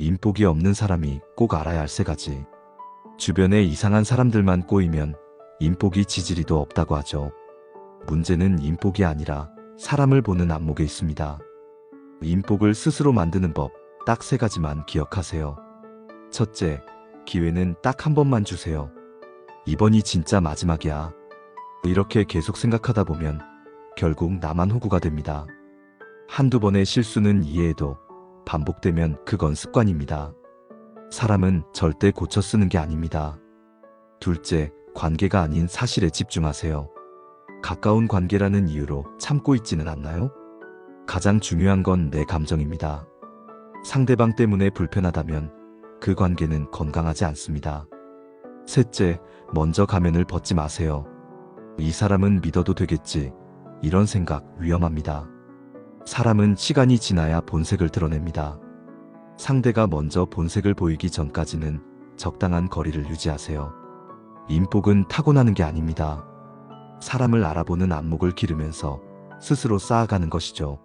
인복이 없는 사람이 꼭 알아야 할 세 가지. 주변에 이상한 사람들만 꼬이면 인복이 지지리도 없다고 하죠. 문제는 인복이 아니라 사람을 보는 안목에 있습니다. 인복을 스스로 만드는 법 딱 세 가지만 기억하세요. 첫째, 기회는 딱 한 번만 주세요. 이번이 진짜 마지막이야. 이렇게 계속 생각하다 보면 결국 나만 호구가 됩니다. 한두 번의 실수는 이해해도 반복되면 그건 습관입니다. 사람은 절대 고쳐 쓰는 게 아닙니다. 둘째, 관계가 아닌 사실에 집중하세요. 가까운 관계라는 이유로 참고 있지는 않나요? 가장 중요한 건 내 감정입니다. 상대방 때문에 불편하다면 그 관계는 건강하지 않습니다. 셋째, 먼저 가면을 벗지 마세요. 이 사람은 믿어도 되겠지. 이런 생각 위험합니다. 사람은 시간이 지나야 본색을 드러냅니다. 상대가 먼저 본색을 보이기 전까지는 적당한 거리를 유지하세요. 인복은 타고나는 게 아닙니다. 사람을 알아보는 안목을 기르면서 스스로 쌓아가는 것이죠.